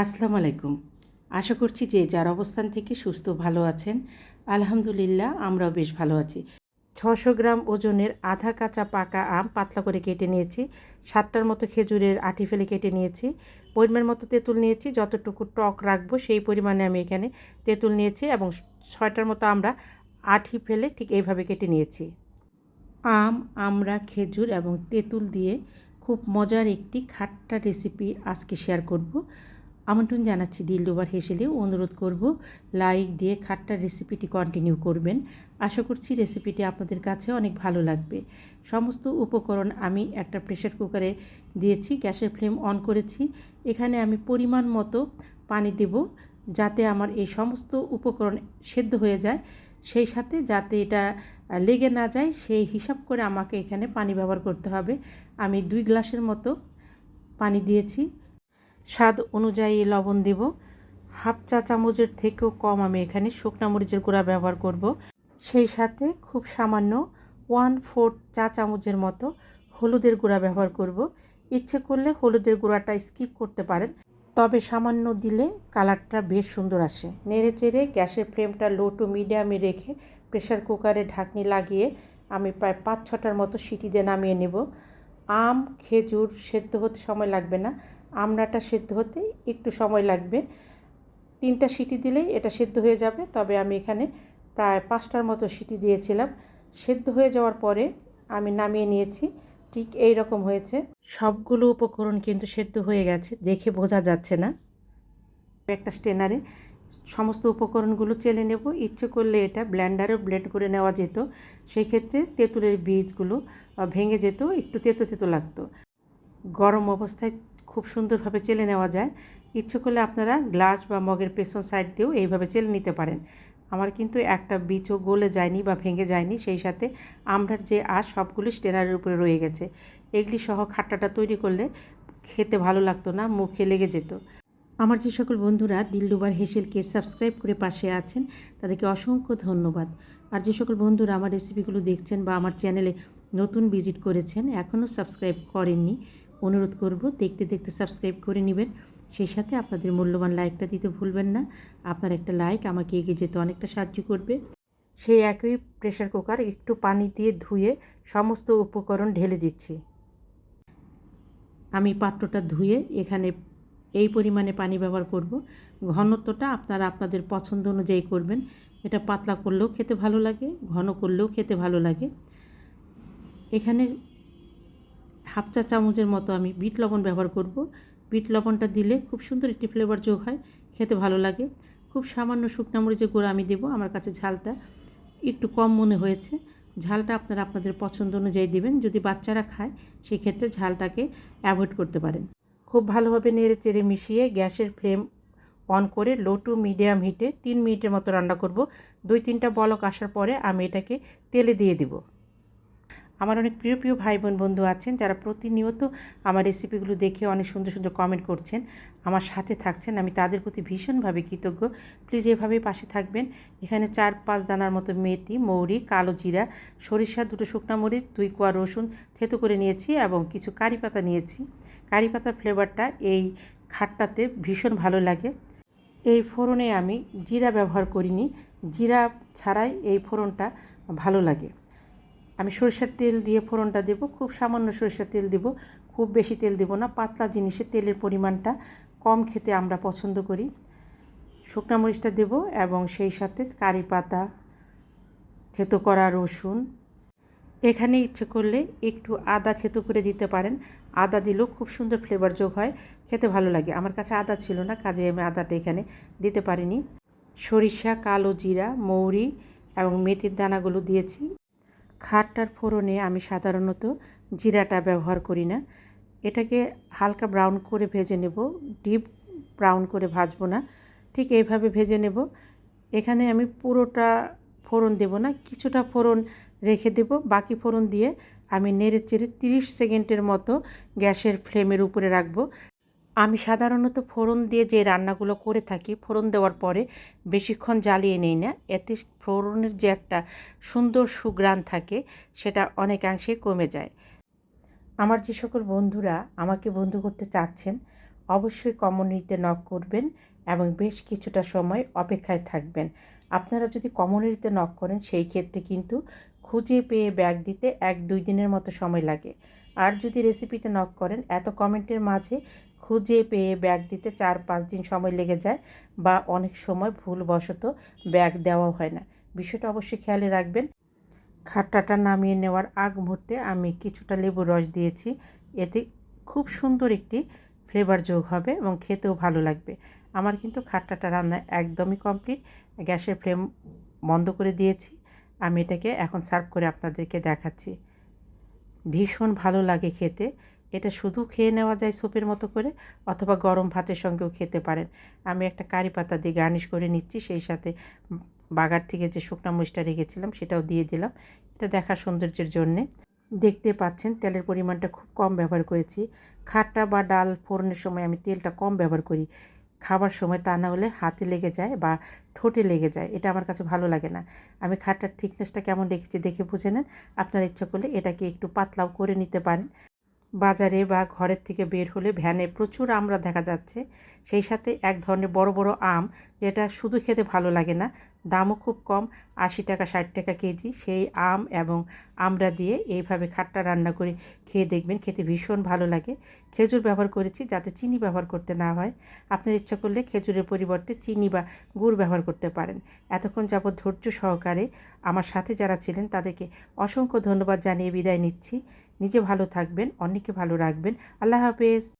আসসালামু আলাইকুম। আশা করছি যে যার অবস্থান থেকে সুস্থ ভালো আছেন, আলহামদুলিল্লাহ আমরাও বেশ ভালো আছি। ছশো গ্রাম ওজনের আধা কাঁচা পাকা আম পাতলা করে কেটে নিয়েছি, সাতটার মতো খেজুরের আঠি ফেলে কেটে নিয়েছি, পরিমাণ মতো তেঁতুল নিয়েছি, যতটুকু টক রাখব সেই পরিমাণে আমি এখানে তেঁতুল নিয়েছি এবং ছয়টার মতো আমরা আঠি ফেলে ঠিক এইভাবে কেটে নিয়েছি। আম আমরা খেজুর এবং তেঁতুল দিয়ে খুব মজার একটি খাট্টা রেসিপি আজকে শেয়ার করব। আমন্ত্রণ জানাচ্ছি দিলডোবার হেসেলে অনুরোধ করব, লাইক দিয়ে খাট্টার রেসিপিটি কন্টিনিউ করবেন। আশা করছি রেসিপিটি আপনাদের কাছে অনেক ভালো লাগবে। সমস্ত উপকরণ আমি একটা প্রেশার কুকারে দিয়েছি, গ্যাসের ফ্লেম অন করেছি। এখানে আমি পরিমাণ মতো পানি দেব যাতে আমার এই সমস্ত উপকরণ সেদ্ধ হয়ে যায়। সেই সাথে যাতে এটা লেগে না যায়, সেই হিসাব করে আমাকে এখানে পানি ব্যবহার করতে হবে। আমি দুই গ্লাসের মতো পানি দিয়েছি। স্বাদ অনুযায়ী লবণ দেব। হাফ চা চামচের থেকেও কম আমি এখানে শুকনা মরিচের গুঁড়া ব্যবহার করব। সেই সাথে খুব সামান্য ওয়ান ফোর্থ চা চামচের মতো হলুদের গুঁড়া ব্যবহার করব। ইচ্ছে করলে হলুদের গুঁড়াটা স্কিপ করতে পারেন। তবে সামান্য দিলে কালারটা বেশ সুন্দর আসে। নেড়ে চেড়ে গ্যাসের ফ্লেমটা লো টু মিডিয়ামে রেখে প্রেশার কুকারে ঢাকনি লাগিয়ে আমি প্রায় পাঁচ ছটার মতো সিটি দিয়ে নামিয়ে নেব। আম, খেজুর সেদ্ধ হতে সময় লাগবে না। আমড়াটা সেদ্ধ হতে একটু সময় লাগবে। তিনটা সিটি দিলেই এটা সেদ্ধ হয়ে যাবে। তবে আমি এখানে প্রায় পাঁচটার মতো সিটি দিয়েছিলাম। সেদ্ধ হয়ে যাওয়ার পরে আমি নামিয়ে নিয়েছি। ঠিক এই রকম হয়েছে। সবগুলো উপকরণ কিন্তু সেদ্ধ হয়ে গেছে। দেখে বোঝা যাচ্ছে না। একটা স্টেনারে সমস্ত উপকরণগুলো চেলে নেব। ইচ্ছে করলে এটা ব্ল্যান্ডারেও ব্লেন্ড করে নেওয়া যেত। সেই ক্ষেত্রে তেঁতুলের বীজগুলো ভেঙে যেত। একটু তেতো তেতো লাগতো। গরম অবস্থায় খুব সুন্দরভাবে চেলে নেওয়া যায়। ইচ্ছে করলে আপনারা গ্লাস বা মগের পেছন সাইড দিয়েও এইভাবে চেলে নিতে পারেন। আমার কিন্তু একটা বীজও গলে যায়নি বা ভেঙে যায়নি, সেই সাথে আমরার যে আঁশ সবগুলো স্টেনারের উপরে রয়ে গেছে। এগুলি সহ খাট্টাটা তৈরি করলে খেতে ভালো লাগতো না, মুখে লেগে যেত। আমার যে সকল বন্ধুরা দিলডুবার হেসেলকে সাবস্ক্রাইব করে পাশে আছেন, তাদেরকে অসংখ্য ধন্যবাদ। আর যে সকল বন্ধুরা আমার রেসিপিগুলো দেখছেন বা আমার চ্যানেলে নতুন ভিজিট করেছেন, এখনও সাবস্ক্রাইব করেননি অনুরোধ করব, দেখতে দেখতে সাবস্ক্রাইব করে নেবেন। সেই সাথে আপনাদের মূল্যবান লাইকটা দিতে ভুলবেন না। আপনার একটা লাইক আমাকে এগিয়ে যেতে অনেকটা সাহায্য করবে। সেই একই প্রেশার কুকার একটু পানি দিয়ে ধুয়ে সমস্ত উপকরণ ঢেলে দিচ্ছি। আমি পাত্রটা ধুয়ে এখানে এই পরিমাণে পানি ব্যবহার করব। ঘনত্বটা আপনারা আপনাদের পছন্দ অনুযায়ী করবেন। এটা পাতলা করলেও খেতে ভালো লাগে, ঘন করলেও খেতে ভালো লাগে। এখানে হাফ চা চামচের মতো আমি বিট লবণ ব্যবহার করব। বিট লবণটা দিলে খুব সুন্দর একটি ফ্লেভার যোগ হয়, খেতে ভালো লাগে। খুব সামান্য শুকনো মরিচের গুঁড়ো আমি দেবো, আমার কাছে ঝালটা একটু কম মনে হয়েছে। ঝালটা আপনারা আপনাদের পছন্দ অনুযায়ী দেবেন, যদি বাচ্চারা খায়, সেক্ষেত্রে ঝালটাকে অ্যাভয়েড করতে পারেন। খুব ভালোভাবে নেড়ে চেড়ে মিশিয়ে গ্যাসের ফ্লেম অন করে লো টু মিডিয়াম হিটে তিন মিনিটের মতো রান্না করব। দুই তিনটা বলক আসার পরে আমি এটাকে তেলে দিয়ে দিব। আমার অনেক প্রিয় প্রিয় ভাই বোন বন্ধু আছেন, যারা প্রতিনিয়ত আমার রেসিপিগুলো দেখে অনেক সুন্দর সুন্দর কমেন্ট করছেন, আমার সাথে থাকছেন, আমি তাদের প্রতি ভীষণভাবে কৃতজ্ঞ। প্লিজ এভাবেই পাশে থাকবেন। এখানে চার পাঁচ দানার মতো মেথি, মৌরি, কালো জিরা, সরিষা, দুটো শুকনা মরিচ, দুই কোয়া রসুন থেতো করে নিয়েছি এবং কিছু কারি পাতা নিয়েছি। কারি পাতার ফ্লেভারটা এই খাটটাতে ভীষণ ভালো লাগে। এই ফোড়নে আমি জিরা ব্যবহার করিনি। জিরা ছাড়াই এই ফোড়নটা ভালো লাগে। আমি সরিষার তেল দিয়ে ফোড়নটা দেব, খুব সামান্য সরিষার তেল দেব, খুব বেশি তেল দেব না, পাতলা জিনিসে তেলের পরিমাণটা কম খেতে আমরা পছন্দ করি। শুকনা মরিচটা দেব এবং সেই সাথে কারি পাতা, থেতো করা রসুন। এখানে ইচ্ছে করলে একটু আদা থেতো করে দিতে পারেন। আদা দিলেও খুব সুন্দর ফ্লেভার যোগ হয়, খেতে ভালো লাগে। আমার কাছে আদা ছিল না কাজে আমি আদাটা এখানে দিতে পারিনি। সরিষা, কালো জিরা, মৌরি এবং মেথির দানাগুলো দিয়েছি। খাটটার ফোড়নে আমি সাধারণত জিরাটা ব্যবহার করি না। এটাকে হালকা ব্রাউন করে ভেজে নেব, ডিপ ব্রাউন করে ভাজবো না। ঠিক এইভাবে ভেজে নেব। এখানে আমি পুরোটা ফোড়ন দেব না, কিছুটা ফোড়ন রেখে দেব। বাকি ফোড়ন দিয়ে আমি নেড়ে চেড়ে তিরিশ সেকেন্ডের মতো গ্যাসের ফ্লেমের উপরে রাখব। আমি সাধারণত ফোড়ন দিয়ে যে রান্নাগুলো করে থাকি, ফোড়ন দেওয়ার পরে বেশিক্ষণ জ্বালিয়ে নেই না। এতে ফোড়নের যে একটা সুন্দর সুগ্রাণ থাকে, সেটা অনেকাংশে কমে যায়। আমার যে সকল বন্ধুরা আমাকে বন্ধু করতে চাচ্ছেন, অবশ্যই কমিউনিটিতে নক করবেন এবং বেশ কিছুটা সময় অপেক্ষায় থাকবেন। আপনারা যদি কমিউনিটিতে নক করেন, সেই ক্ষেত্রে কিন্তু খুঁজে পেয়ে ব্যাগ দিতে এক দুই দিনের মতো সময় লাগে। আর যদি রেসিপিতে নক করেন, এত কমেন্টের মাঝে খুঁজে পেয়ে ব্যাগ দিতে চার পাঁচ দিন সময় লেগে যায় বা অনেক সময় ভুলবশত ব্যাগ দেওয়া হয় না। বিষয়টা অবশ্যই খেয়ালে রাখবেন। খাট্টাটা নামিয়ে নেওয়ার আগ মুহূর্তে আমি কিছুটা লেবুর রস দিয়েছি। এতে খুব সুন্দর একটি ফ্লেভার যোগ হবে এবং খেতেও ভালো লাগবে। আমার কিন্তু খাট্টাটা রান্না একদমই কমপ্লিট গ্যাসের ফ্লেম বন্ধ করে দিয়েছি। আমি এটাকে এখন সার্ভ করে আপনাদেরকে দেখাচ্ছি। ভীষণ ভালো লাগে খেতে। এটা শুধু খেয়ে নেওয়া যায় স্যুপের মতো করে অথবা গরম ভাতের সঙ্গেও খেতে পারেন। আমি একটা কারি পাতা দিয়ে গার্নিশ করে নিচ্ছি, সেই সাথে বাগার থেকে যে শুকনো মরিচটা রেখেছিলাম সেটাও দিয়ে দিলাম। এটা দেখার সৌন্দর্যের জন্যে। দেখতে পাচ্ছেন তেলের পরিমাণটা খুব কম ব্যবহার করেছি। খাট্টা বা ডাল ফোড়নের সময় আমি তেলটা কম ব্যবহার করি। খাবার সময় তা না হলে হাতে লেগে যায় বা ঠোঁটে লেগে যায়। এটা আমার কাছে ভালো লাগে না। আমি খাটটার থিকনেসটা কেমন রেখেছি দেখে বুঝে নেন। আপনার ইচ্ছা করলে এটাকে একটু পাতলাও করে নিতে পারেন। বাজারে বা ঘরের থেকে বের হলে ভ্যানে প্রচুর আমরা দেখা যাচ্ছে। সেই সাথে এক ধরনের বড় বড় আম যেটা শুধু খেতে ভালো লাগে না, দামও খুব কম, আশি টাকা, ষাট টাকা কেজি। সেই আম এবং আমরা দিয়ে এইভাবে খাট্টা রান্না করে খেয়ে দেখবেন, খেতে ভীষণ ভালো লাগে। খেজুর ব্যবহার করেছি যাতে চিনি ব্যবহার করতে না হয়। আপনার ইচ্ছা করলে খেজুরের পরিবর্তে চিনি বা গুড় ব্যবহার করতে পারেন। এতক্ষণ যাবৎ ধৈর্য সহকারে আমার সাথে যারা ছিলেন তাদেরকে অসংখ্য ধন্যবাদ জানিয়ে বিদায় নিচ্ছি। নিজে ভালো থাকবেন অন্যকে ভালো রাখবেন। আল্লাহ হাফেজ।